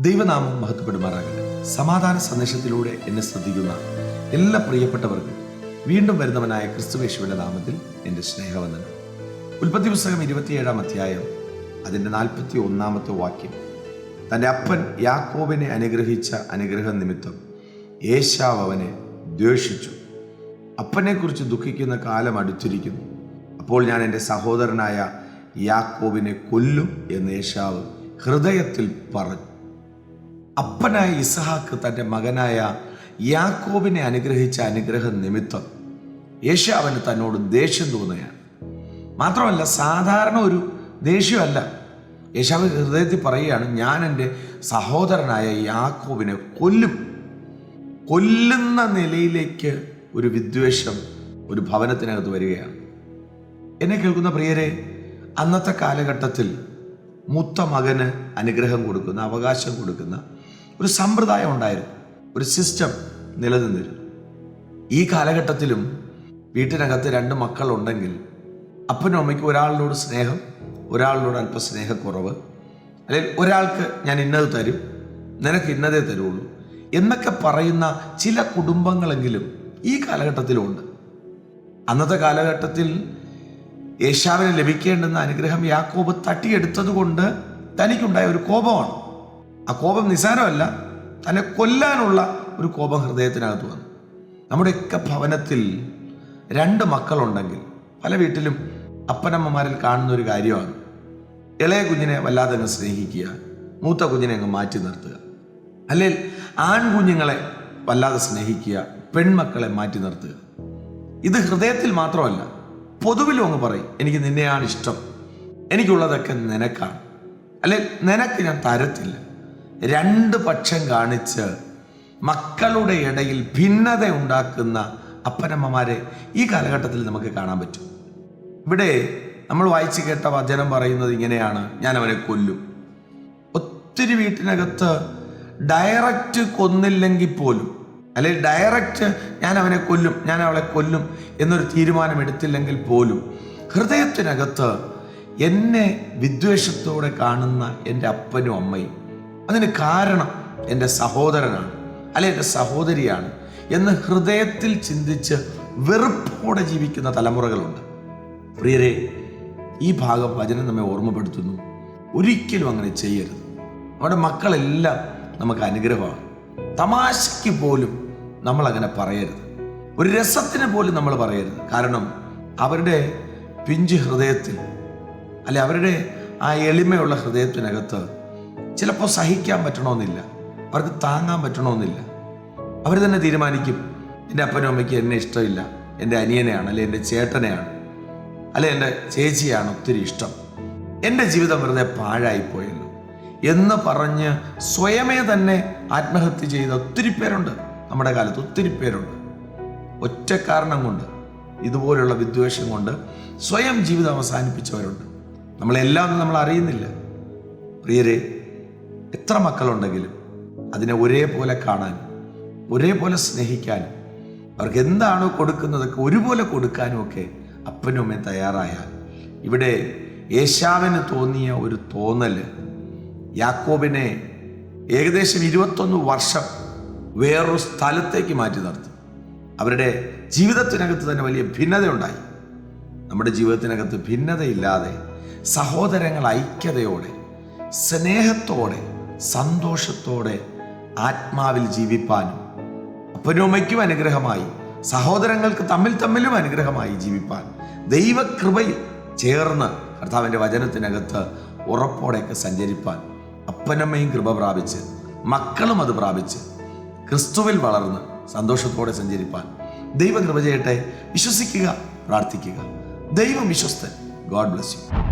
ദൈവനാമം മഹത്വപ്പെടുമാറാകട്ടെ. സമാധാന സന്ദേശത്തിലൂടെ എന്നെ ശ്രദ്ധിക്കുന്ന എല്ലാ പ്രിയപ്പെട്ടവർക്കും വീണ്ടും വരുന്നവനായ ക്രിസ്തുവേശുവിന്റെ നാമത്തിൽ എന്റെ സ്നേഹവന്ദനം. ഉൽപ്പത്തി പുസ്തകം ഇരുപത്തിയേഴാം അധ്യായം അതിന്റെ നാൽപ്പത്തി ഒന്നാമത്തെ വാക്യം. തന്റെ അപ്പൻ യാക്കോബിനെ അനുഗ്രഹിച്ച അനുഗ്രഹം നിമിത്തം യേശാവ് അവനെ ദ്വേഷിച്ചു. അപ്പനെക്കുറിച്ച് ദുഃഖിക്കുന്ന കാലം അടുത്തിരിക്കുന്നു. അപ്പോൾ ഞാൻ എന്റെ സഹോദരനായ യാക്കോബിനെ കൊല്ലും എന്ന് യേശാവ് ഹൃദയത്തിൽ പറഞ്ഞു. അപ്പനായ ഇസഹാക്ക് തന്റെ മകനായ യാക്കോബിനെ അനുഗ്രഹിച്ച അനുഗ്രഹം നിമിത്തം യേശാവിന് തന്നോട് ദേഷ്യം തോന്നുകയാണ്. മാത്രമല്ല സാധാരണ ഒരു ദേഷ്യമല്ല. യേശാവ് ഹൃദയത്തിൽ പറയുകയാണ് ഞാൻ എന്റെ സഹോദരനായ യാക്കോബിനെ കൊല്ലും. കൊല്ലുന്ന നിലയിലേക്ക് ഒരു വിദ്വേഷം ഒരു ഭവനത്തിനകത്ത് വരികയാണ്. എന്നെ കേൾക്കുന്ന പ്രിയരെ അന്നത്തെ കാലഘട്ടത്തിൽ മൂത്ത മകന് അനുഗ്രഹം കൊടുക്കുന്ന അവകാശം കൊടുക്കുന്ന ഒരു സമ്പ്രദായം ഉണ്ടായിരുന്നു. ഒരു സിസ്റ്റം നിലനിന്നിരുന്നു. ഈ കാലഘട്ടത്തിലും വീട്ടിനകത്ത് രണ്ട് മക്കളുണ്ടെങ്കിൽ അപ്പനും അമ്മയ്ക്കും ഒരാളിനോട് സ്നേഹം ഒരാളിനോട് അല്പം സ്നേഹക്കുറവ്. അല്ലെങ്കിൽ ഒരാൾക്ക് ഞാൻ ഇന്നത് തരും നിനക്ക് ഇന്നതേ തരുള്ളൂ എന്നൊക്കെ പറയുന്ന ചില കുടുംബങ്ങളെങ്കിലും ഈ കാലഘട്ടത്തിലുണ്ട്. അന്നത്തെ കാലഘട്ടത്തിൽ യേശാവിന് ലഭിക്കേണ്ടുന്ന അനുഗ്രഹം യാക്കോബ് തട്ടിയെടുത്തത് കൊണ്ട് തനിക്കുണ്ടായ ഒരു കോപമാണ്. ആ കോപം നിസാരമല്ല തന്നെ കൊല്ലാനുള്ള ഒരു കോപം ഹൃദയത്തിനകത്ത് വന്നു. നമ്മുടെയൊക്കെ ഭവനത്തിൽ രണ്ട് മക്കളുണ്ടെങ്കിൽ പല വീട്ടിലും അപ്പനമ്മമാരിൽ കാണുന്ന ഒരു കാര്യമാണ്. ഇളയ കുഞ്ഞിനെ വല്ലാതെ അങ്ങ് സ്നേഹിക്കുക മൂത്ത കുഞ്ഞിനെ അങ്ങ് മാറ്റി നിർത്തുക. അല്ലെങ്കിൽ ആൺകുഞ്ഞുങ്ങളെ വല്ലാതെ സ്നേഹിക്കുക പെൺമക്കളെ മാറ്റി നിർത്തുക. ഇത് ഹൃദയത്തിൽ മാത്രമല്ല പൊതുവിലും അങ്ങ് പറയും എനിക്ക് നിന്നെയാണ് ഇഷ്ടം. എനിക്കുള്ളതൊക്കെ നിനക്കാണ്. അല്ലെ നിനക്ക് ഞാൻ തരത്തില്ല. രണ്ട് പക്ഷം കാണിച്ച് മക്കളുടെ ഇടയിൽ ഭിന്നത ഉണ്ടാക്കുന്ന അപ്പനമ്മമാരെ ഈ കാലഘട്ടത്തിൽ നമുക്ക് കാണാൻ പറ്റും. ഇവിടെ നമ്മൾ വായിച്ചു കേട്ട വചനം പറയുന്നത് ഇങ്ങനെയാണ് ഞാൻ അവനെ കൊല്ലും. ഒത്തിരി വീട്ടിനകത്ത് ഡയറക്റ്റ് കൊന്നില്ലെങ്കിൽ പോലും അല്ലെങ്കിൽ ഡയറക്റ്റ് ഞാൻ അവനെ കൊല്ലും ഞാൻ അവളെ കൊല്ലും എന്നൊരു തീരുമാനം എടുത്തില്ലെങ്കിൽ പോലും ഹൃദയത്തിനകത്ത് എന്നെ വിദ്വേഷത്തോടെ കാണുന്ന എന്റെ അപ്പനും അമ്മയും അതിന് കാരണം എന്റെ സഹോദരനാണ് അല്ലെ എന്റെ സഹോദരിയാണ് എന്ന് ഹൃദയത്തിൽ ചിന്തിച്ച് വെറുപ്പോടെ ജീവിക്കുന്ന തലമുറകളുണ്ട്. പ്രിയരെ ഈ ഭാഗം വചനം നമ്മെ ഓർമ്മപ്പെടുത്തുന്നു. ഒരിക്കലും അങ്ങനെ ചെയ്യരുത്. നമ്മുടെ മക്കളെല്ലാം നമുക്ക് അനുഗ്രഹമാണ്. തമാശയ്ക്ക് പോലും നമ്മൾ അങ്ങനെ പറയരുത്. ഒരു രസത്തിന് പോലും നമ്മൾ പറയരുത്. കാരണം അവരുടെ പിഞ്ച് ഹൃദയത്തിൽ അല്ലെ അവരുടെ ആ എളിമയുള്ള ഹൃദയത്തിനകത്ത് ചിലപ്പോൾ സഹിക്കാൻ പറ്റണമെന്നില്ല അവർക്ക് താങ്ങാൻ പറ്റണമെന്നില്ല അവർ തന്നെ തീരുമാനിക്കും എന്റെ അപ്പനും അമ്മയ്ക്ക് എന്നെ ഇഷ്ടമില്ല. എന്റെ അനിയനെയാണ് അല്ലെ എന്റെ ചേട്ടനെയാണ് അല്ലെ എന്റെ ചേച്ചിയാണ് ഒത്തിരി ഇഷ്ടം. എന്റെ ജീവിതം വെറുതെ പാഴായിപ്പോയല്ലോ എന്ന് പറഞ്ഞ് സ്വയമേ തന്നെ ആത്മഹത്യ ചെയ്ത ഒത്തിരി പേരുണ്ട്. നമ്മുടെ കാലത്ത് ഒത്തിരി പേരുണ്ട്. ഒറ്റ കാരണം കൊണ്ട് ഇതുപോലുള്ള വിദ്വേഷം കൊണ്ട് സ്വയം ജീവിതം അവസാനിപ്പിച്ചവരുണ്ട്. നമ്മളെല്ലാം നമ്മൾ അറിയുന്നില്ല. പ്രിയരെ എത്ര മക്കളുണ്ടെങ്കിലും അതിനെ ഒരേപോലെ കാണാൻ ഒരേപോലെ സ്നേഹിക്കാനും അവർക്ക് എന്താണോ കൊടുക്കുന്നതൊക്കെ ഒരുപോലെ കൊടുക്കാനും ഒക്കെ അപ്പനും അമ്മയും തയ്യാറായാൽ ഇവിടെ യേശാവിന് തോന്നിയ ഒരു തോന്നൽ യാക്കോബിനെ ഏകദേശം ഇരുപത്തൊന്ന് വർഷം വേറൊരു സ്ഥലത്തേക്ക് മാറ്റി നിർത്തി. അവരുടെ ജീവിതത്തിനകത്ത് തന്നെ വലിയ ഭിന്നതയുണ്ടായി. നമ്മുടെ ജീവിതത്തിനകത്ത് ഭിന്നതയില്ലാതെ സഹോദരങ്ങൾ ഐക്യതയോടെ സ്നേഹത്തോടെ സന്തോഷത്തോടെ ആത്മാവിൽ ജീവിപ്പാനും അപ്പനോമയ്ക്കും അനുഗ്രഹമായി സഹോദരങ്ങൾക്ക് തമ്മിൽ തമ്മിലും അനുഗ്രഹമായി ജീവിപ്പാൻ ദൈവകൃപയിൽ ചേർന്ന് കർത്താവിന്റെ വചനത്തിനകത്ത് ഉറപ്പോടെയൊക്കെ സഞ്ചരിപ്പാൻ അപ്പനമ്മയും കൃപ പ്രാപിച്ച് മക്കളും അത് പ്രാപിച്ച് ക്രിസ്തുവിൽ വളർന്ന് സന്തോഷത്തോടെ സഞ്ചരിപ്പാൻ ദൈവം കൃപ ചെയ്യട്ടെ. വിശ്വസിക്കുക പ്രാർത്ഥിക്കുക. ദൈവം വിശ്വസ്തൻ. God bless you.